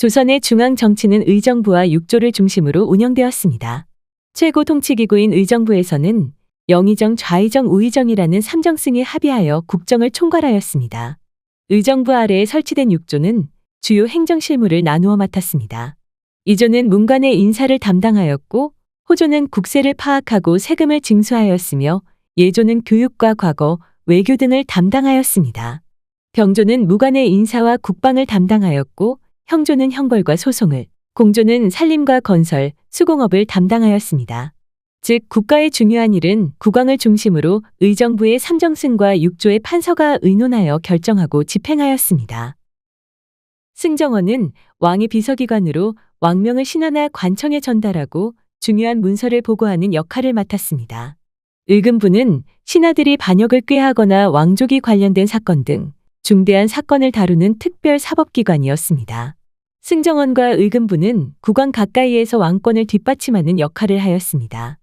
조선의 중앙 정치는 의정부와 육조를 중심으로 운영되었습니다. 최고 통치기구인 의정부에서는 영의정, 좌의정, 우의정이라는 삼정승이 합의하여 국정을 총괄하였습니다. 의정부 아래에 설치된 육조는 주요 행정 실무를 나누어 맡았습니다. 이조는 문관의 인사를 담당하였고 호조는 국세를 파악하고 세금을 징수하였으며 예조는 교육과 과거, 외교 등을 담당하였습니다. 병조는 무관의 인사와 국방을 담당하였고 형조는 형벌과 소송을, 공조는 산림과 건설, 수공업을 담당하였습니다. 즉 국가의 중요한 일은 국왕을 중심으로 의정부의 삼정승과 육조의 판서가 의논하여 결정하고 집행하였습니다. 승정원은 왕의 비서기관으로 왕명을 신하나 관청에 전달하고 중요한 문서를 보고하는 역할을 맡았습니다. 의금부는 신하들이 반역을 꾀하거나 왕족이 관련된 사건 등 중대한 사건을 다루는 특별 사법기관이었습니다. 승정원과 의금부는 국왕 가까이에서 왕권을 뒷받침하는 역할을 하였습니다.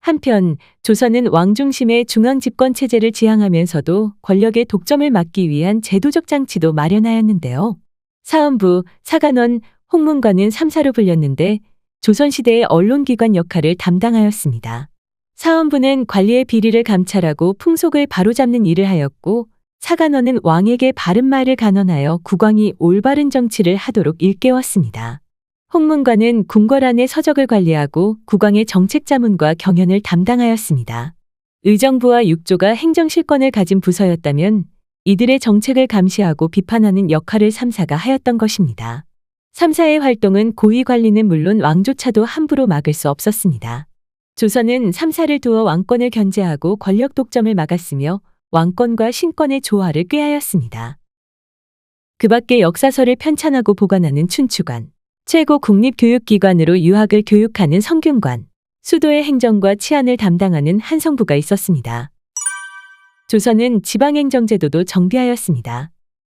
한편 조선은 왕 중심의 중앙 집권 체제를 지향하면서도 권력의 독점을 막기 위한 제도적 장치도 마련하였는데요. 사헌부, 사관원, 홍문관은 3사로 불렸는데 조선시대의 언론기관 역할을 담당하였습니다. 사헌부는 관리의 비리를 감찰하고 풍속을 바로잡는 일을 하였고 사관원은 왕에게 바른 말을 간언하여 국왕이 올바른 정치를 하도록 일깨웠습니다. 홍문관은 궁궐 안의 서적을 관리하고 국왕의 정책 자문과 경연을 담당하였습니다. 의정부와 육조가 행정실권을 가진 부서였다면 이들의 정책을 감시하고 비판하는 역할을 3사가 하였던 것입니다. 3사의 활동은 고위 관리는 물론 왕조차도 함부로 막을 수 없었습니다. 조선은 3사를 두어 왕권을 견제하고 권력 독점을 막았으며 왕권과 신권의 조화를 꾀하였습니다. 그 밖에 역사서를 편찬하고 보관하는 춘추관, 최고 국립교육기관으로 유학을 교육하는 성균관, 수도의 행정과 치안을 담당하는 한성부가 있었습니다. 조선은 지방행정제도도 정비하였습니다.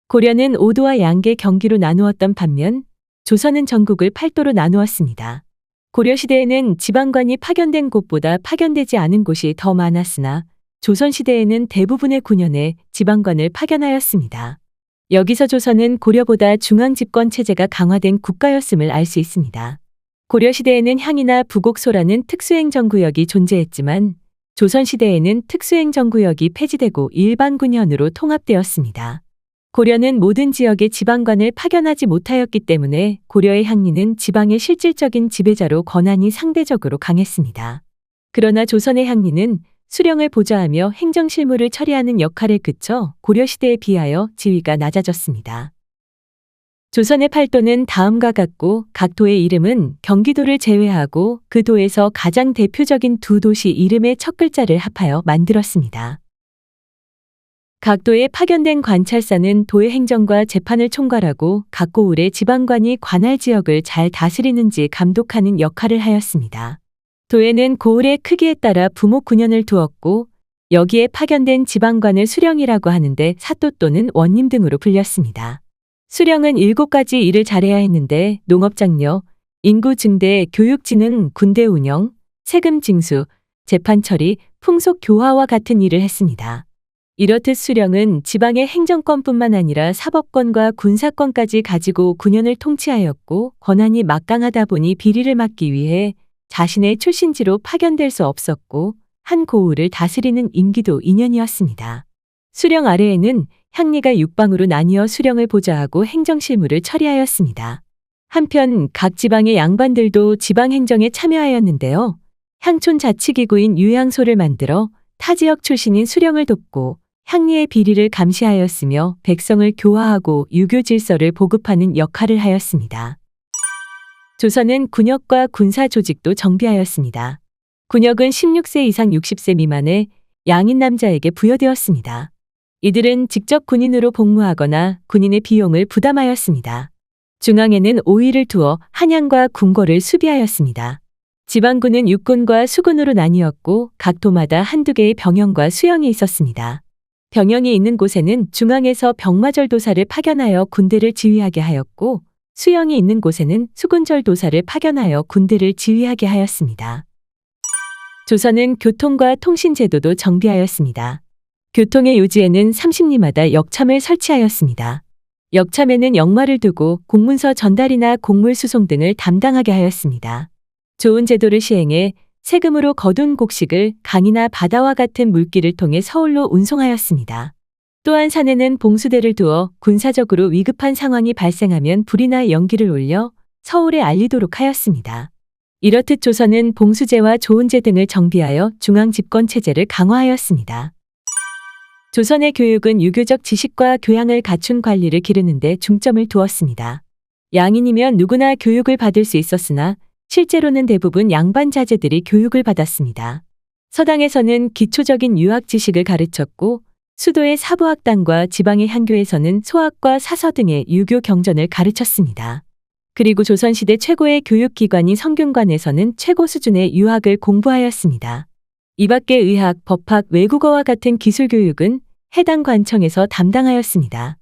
고려는 오도와 양계 경기로 나누었던 반면 조선은 전국을 팔도로 나누었습니다. 고려시대에는 지방관이 파견된 곳보다 파견되지 않은 곳이 더 많았으나 조선시대에는 대부분의 군현에 지방관을 파견하였습니다. 여기서 조선은 고려보다 중앙집권 체제가 강화된 국가였음을 알 수 있습니다. 고려시대에는 향이나 부곡소라는 특수행정구역이 존재했지만 조선시대에는 특수행정구역이 폐지되고 일반 군현으로 통합되었습니다. 고려는 모든 지역에 지방관을 파견하지 못하였기 때문에 고려의 향리는 지방의 실질적인 지배자로 권한이 상대적으로 강했습니다. 그러나 조선의 향리는 수령을 보좌하며 행정 실무를 처리하는 역할에 그쳐 고려시대에 비하여 지위가 낮아졌습니다. 조선의 팔도는 다음과 같고 각 도의 이름은 경기도를 제외하고 그 도에서 가장 대표적인 두 도시 이름의 첫 글자를 합하여 만들었습니다. 각 도에 파견된 관찰사는 도의 행정과 재판을 총괄하고 각 고을의 지방관이 관할 지역을 잘 다스리는지 감독하는 역할을 하였습니다. 도에는 고을의 크기에 따라 부목 군현을 두었고 여기에 파견된 지방관을 수령이라고 하는데 사또 또는 원님 등으로 불렸습니다. 수령은 일곱 가지 일을 잘해야 했는데 농업장려, 인구 증대, 교육진흥, 군대 운영, 세금 징수, 재판 처리, 풍속 교화와 같은 일을 했습니다. 이렇듯 수령은 지방의 행정권뿐만 아니라 사법권과 군사권까지 가지고 군현을 통치하였고 권한이 막강하다 보니 비리를 막기 위해 자신의 출신지로 파견될 수 없었고 한 고을을 다스리는 임기도 2년이었습니다. 수령 아래에는 향리가 육방으로 나뉘어 수령을 보좌하고 행정실무를 처리하였습니다. 한편 각 지방의 양반들도 지방 행정에 참여하였는데요. 향촌 자치기구인 유향소를 만들어 타 지역 출신인 수령을 돕고 향리의 비리를 감시하였으며 백성을 교화하고 유교 질서를 보급하는 역할을 하였습니다. 조선은 군역과 군사 조직도 정비하였습니다. 군역은 16세 이상 60세 미만의 양인 남자에게 부여되었습니다. 이들은 직접 군인으로 복무하거나 군인의 비용을 부담하였습니다. 중앙에는 오위를 두어 한양과 궁궐을 수비하였습니다. 지방군은 육군과 수군으로 나뉘었고 각 도마다 한두 개의 병영과 수영이 있었습니다. 병영이 있는 곳에는 중앙에서 병마절 도사를 파견하여 군대를 지휘하게 하였고 수영이 있는 곳에는 수군절 도사를 파견하여 군대를 지휘하게 하였습니다. 조선은 교통과 통신 제도도 정비하였습니다. 교통의 요지에는 30리마다 역참을 설치하였습니다. 역참에는 역마를 두고 공문서 전달이나 공물 수송 등을 담당하게 하였습니다. 좋은 제도를 시행해 세금으로 거둔 곡식을 강이나 바다와 같은 물길을 통해 서울로 운송하였습니다. 또한 산에는 봉수대를 두어 군사적으로 위급한 상황이 발생하면 불이나 연기를 올려 서울에 알리도록 하였습니다. 이렇듯 조선은 봉수제와 조은제 등을 정비하여 중앙 집권 체제를 강화하였습니다. 조선의 교육은 유교적 지식과 교양을 갖춘 관리를 기르는데 중점을 두었습니다. 양인이면 누구나 교육을 받을 수 있었으나 실제로는 대부분 양반 자제들이 교육을 받았습니다. 서당에서는 기초적인 유학 지식을 가르쳤고 수도의 사부학당과 지방의 향교에서는 소학과 사서 등의 유교 경전을 가르쳤습니다. 그리고 조선시대 최고의 교육기관인 성균관에서는 최고 수준의 유학을 공부하였습니다. 이 밖에 의학, 법학, 외국어와 같은 기술 교육은 해당 관청에서 담당하였습니다.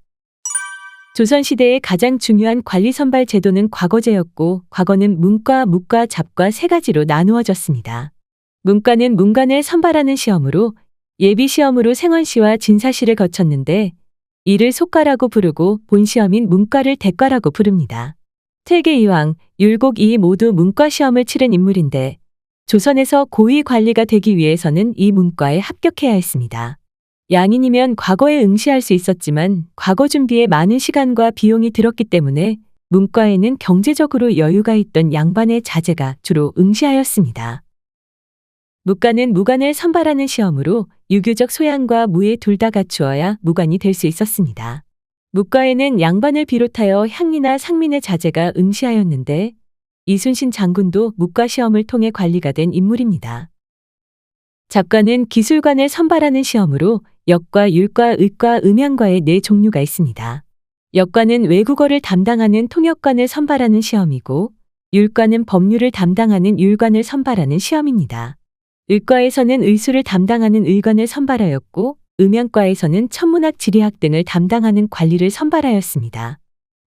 조선시대의 가장 중요한 관리 선발 제도는 과거제였고, 과거는 문과, 무과, 잡과 세 가지로 나누어졌습니다. 문과는 문관을 선발하는 시험으로 예비 시험으로 생원시와 진사시를 거쳤는데, 이를 속과라고 부르고 본 시험인 문과를 대과라고 부릅니다. 태계 이왕, 율곡 이 모두 문과 시험을 치른 인물인데, 조선에서 고위 관리가 되기 위해서는 이 문과에 합격해야 했습니다. 양인이면 과거에 응시할 수 있었지만 과거 준비에 많은 시간과 비용이 들었기 때문에 문과에는 경제적으로 여유가 있던 양반의 자제가 주로 응시하였습니다. 무과는 무관을 선발하는 시험으로 유교적 소양과 무예 둘 다 갖추어야 무관이 될 수 있었습니다. 무과에는 양반을 비롯하여 향리나 상민의 자제가 응시하였는데 이순신 장군도 무과 시험을 통해 관리가 된 인물입니다. 작가는 기술관을 선발하는 시험으로 역과 율과 의과 음양과의 네 종류가 있습니다. 역과는 외국어를 담당하는 통역관을 선발하는 시험이고 율과는 법률을 담당하는 율관을 선발하는 시험입니다. 의과에서는 의술을 담당하는 의관을 선발하였고 음양과에서는 천문학 지리학 등을 담당하는 관리를 선발하였습니다.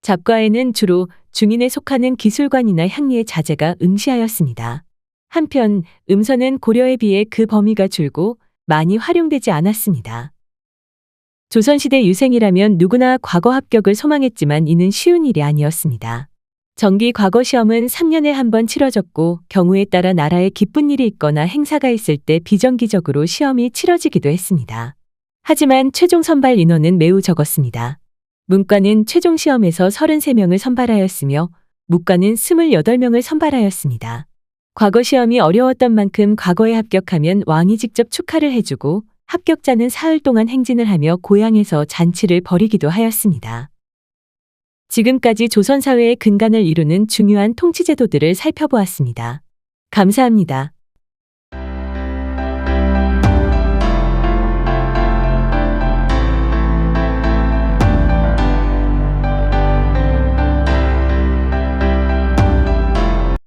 잡과에는 주로 중인에 속하는 기술관이나 향리의 자제가 응시하였습니다. 한편 음서는 고려에 비해 그 범위가 줄고 많이 활용되지 않았습니다. 조선시대 유생이라면 누구나 과거 합격을 소망했지만 이는 쉬운 일이 아니었습니다. 정기 과거 시험은 3년에 한 번 치러졌고 경우에 따라 나라에 기쁜 일이 있거나 행사가 있을 때 비정기적으로 시험이 치러지기도 했습니다. 하지만 최종 선발 인원은 매우 적었습니다. 문과는 최종 시험에서 33명을 선발하였으며 무과는 28명을 선발하였습니다. 과거 시험이 어려웠던 만큼 과거에 합격하면 왕이 직접 축하를 해주고 합격자는 사흘 동안 행진을 하며 고향에서 잔치를 벌이기도 하였습니다. 지금까지 조선 사회의 근간을 이루는 중요한 통치제도들을 살펴보았습니다. 감사합니다.